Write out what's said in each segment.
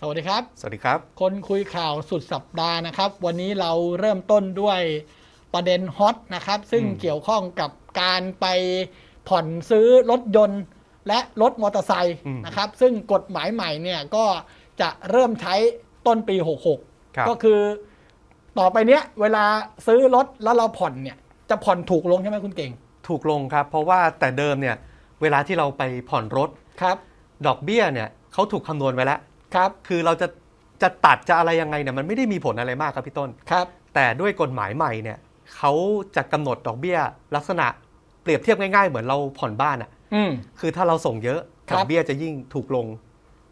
สวัสดีครับ สวัสดีครับ คนคุยข่าวสุดสัปดาห์นะครับ วันนี้เราเริ่มต้นด้วยประเด็นฮอตนะครับ ซึ่งอืมเกี่ยวข้องกับการไปผ่อนซื้อรถยนต์และรถมอเตอร์ไซค์นะครับ ซึ่งกฎหมายใหม่เนี่ยก็จะเริ่มใช้ต้นปี 66ครับก็คือต่อไปเนี้ยเวลาซื้อรถแล้วเราผ่อนเนี่ยจะผ่อนถูกลงใช่ไหมคุณเก่ง ถูกลงครับ เพราะว่าแต่เดิมเนี่ยเวลาที่เราไปผ่อนรถครับ ดอกเบี้ยเนี่ยเขาถูกคำนวณไว้แล้ว ครับคือเราจะจะตัดจะอะไรยังไงเนี่ยมันไม่ได้มีผลอะไรมากครับพี่ต้น ครับแต่ด้วยกฎหมายใหม่เนี่ยเขาจะกำหนดดอกเบี้ย ลักษณะเปรียบเทียบง่ายๆ เหมือนเราผ่อนบ้านอะ อืม คือถ้าเราส่งเยอะครับดอกเบี้ยจะยิ่งถูกลง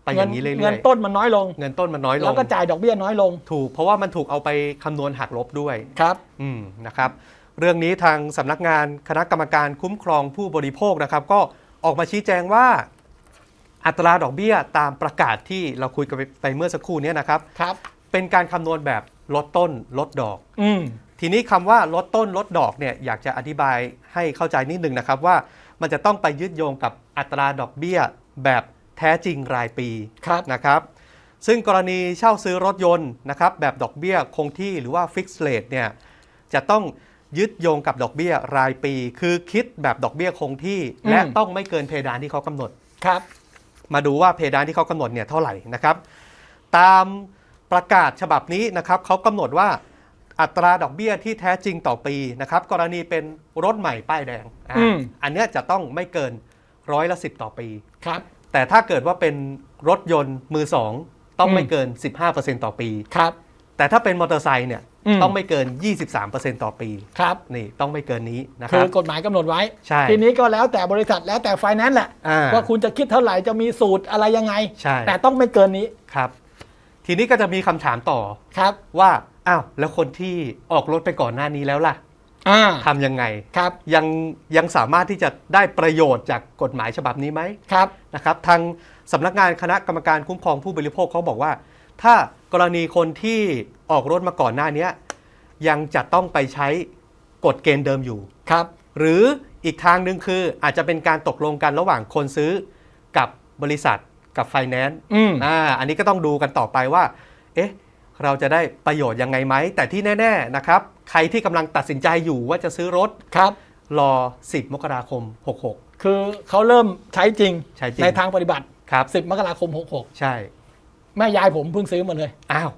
ไปอย่างนี้เรื่อยๆเงินต้นมันน้อยลง เงินต้นมันน้อยลแล้วงก็จ่ายดอกเบี้ยน้อยลงถูกเพราะว่ามันถูกเอาไปคำนวณหักลบด้วย ครับ อืมนะครับเรื่องนี้ทางสำนักงานคณะกรรมการคุ้มครองผู้บริโภคนะครับ ก็ออกมาชี้แจงว่า อัตราดอกเบี้ยตามประกาศที่เราคุยกันไปเมื่อสักครู่เนี้นะครับ ครับ เป็นการคำนวณแบบลดต้นลดดอก อืม ทีนี้คำว่าลดต้นลดดอกเนี่ยอยากจะอธิบายให้เข้าใจนิดนึงนะครับว่ามันจะต้องไปยึดโยงกับอัตราดอกเบี้ยแบบแท้จริงรายปีครับ นะครับ ซึ่งกรณีเช่าซื้อรถยนต์นะครับแบบดอกเบี้ยคงที่หรือว่าฟิกซ์เ t ทเนี่ยจะต้องยึดโยงกับดอกเบี้ยรายปี คือคิดแบบดอกเบี้ยคงที่อืมและต้องไม่เกินเพดานที่เขากำหนด ครับ มาดูว่าเพดานที่เขากำหนดเนี่ยเท่าไหร่นะครับ ตามประกาศฉบับนี้นะครับเขากำหนดว่าอัตราดอกเบี้ยที่แท้จริงต่อปีนะครับ กรณีเป็นรถใหม่ป้ายแดงอะอืมอันเนี้ยจะต้องไม่เกินร้อยละสิต่อปีครับ แต่ถ้าเกิดว่าเป็นรถยนต์มือสองต้องไม่อืมเกิน 15%ต่อปีครับ แต่ถ้าเป็นมอเตอร์ไซค์เนี่ยอืม ต้องไม่เกิน 23%ต่อปีครับนี่ต้องไม่เกินนี้นะคคืรัอบกฎหมายกำหนดไว้ใช่ทีนี้ก็แล้วแต่บริษัทแล้วแต่ไฟแนนซ์แหละอ่าว่าคุณจะคิดเท่าไหร่จะมีสูตรอะไรยังไงใช่แต่ต้องไม่เกินนี้ครับ ทีนี้ก็จะมีคำถามต่อครับว่าอ้าวแล้วคนที่ออกรถไปก่อนหน้านี้แล้วล่ะอ่าทำยังไงครับยังยังสามารถที่จะได้ประโยชน์จากกฎหมายฉบับนี้ไหมครับนะครับ ทางสำนักงานคณะกรรมการคุ้มครองผู้บริโภคเขาบอกว่า ถ้ากรณีคนที่ออกรถมาก่อนหน้านี้ยังจะต้องไปใช้กฎเกณฑ์เดิมอยู่ครับ หรืออีกทางหนึ่งคืออาจจะเป็นการตกลงกันระหว่างคนซื้อกับบริษัทกับไฟแนนซ์อืมอ่าอันนี้ก็ต้องดูกันต่อไปว่า เอ๊ะ เราจะได้ประโยชน์ยังไงไหม แต่ที่แน่ ๆ นะครับ ใครที่กำลังตัดสินใจอยู่ว่าจะซื้อรถครับ รอ 10 มกราคม 66 คือเขาเริ่มใช้จริงใช้จริงในทางปฏิบัติครับ 10 มกราคมใช่66 แม่ยายผมเพิ่งซื้อมาเลย อ้าว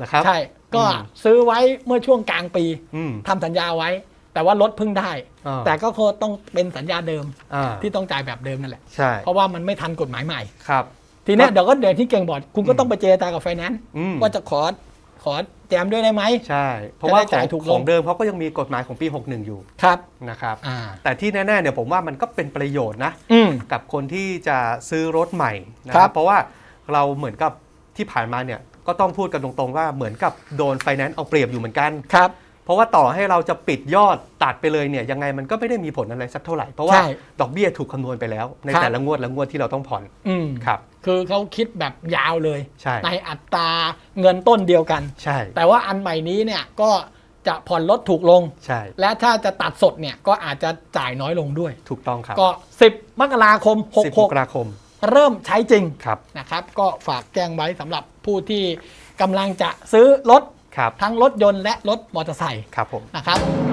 นะครับ ใช่ ก็อืม ซื้อไว้เมื่อช่วงกลางปีอืม ทำสัญญาไว้ แต่ว่ารถเพิ่งได้ อ่า แต่ก็คงต้องเป็นสัญญาเดิมอ่าที่ต้องจ่ายแบบเดิมนั่นแหละ ใช่เพราะว่ามันไม่ทันกฎหมายใหม่ ครับ ทีเนี้ยครับเดี๋ยวก็เดี๋ยวที่เก่งบอกคุณก็ต้องไปเจรจากับไฟแนนซ์อืม ว่าจะขอขอแจมด้วยได้ไหม ใช่ เพราะว่าจะได้ขอจ่ายงถูกลง ของเดิมเขาก็ยังมีกฎหมายของปี 61 อยู่ครับ นะครับ อ่า แต่ที่แน่ๆเนี่ยผมว่ามันก็เป็นประโยชน์นะ อืม กับคนที่จะซื้อรถใหม่นะคครัรับบ เพราะว่าเราเหมือนกับ ที่ผ่านมาเนี่ยก็ต้องพูดกันตรงๆว่าเหมือนกับโดนไฟแนนซ์เอาเปรียบอยู่เหมือนกันครับเพราะว่าต่อให้เราจะปิดยอดตัดไปเลยเนี่ยยังไงมันก็ไม่ได้มีผลอะไรสักเท่าไหร่ เพราะว่าใช่ดอกเบี้ยถูกคำนวณไปแล้ว ในครับแต่ละงวดละงวดที่เราต้องผ่อนอืมครับคือเขาคิดแบบยาวเลยใช่ในอัตราเงินต้นเดียวกันใช่ แต่ว่าอันใหม่นี้เนี่ยก็จะผ่อนลดถูกลงใช่ และถ้าจะตัดสดเนี่ยก็อาจจะจ่ายน้อยลงด้วย ถูกต้องครับก็ 10 มกราคม10มกราคม66 เริ่มใช้จริงครับนะครับ ก็ฝากแจ้งไว้สำหรับผู้ที่กำลังจะซื้อรถ ครับทั้งรถยนต์และรถมอเตอร์ไซค์ครับผม นะครับ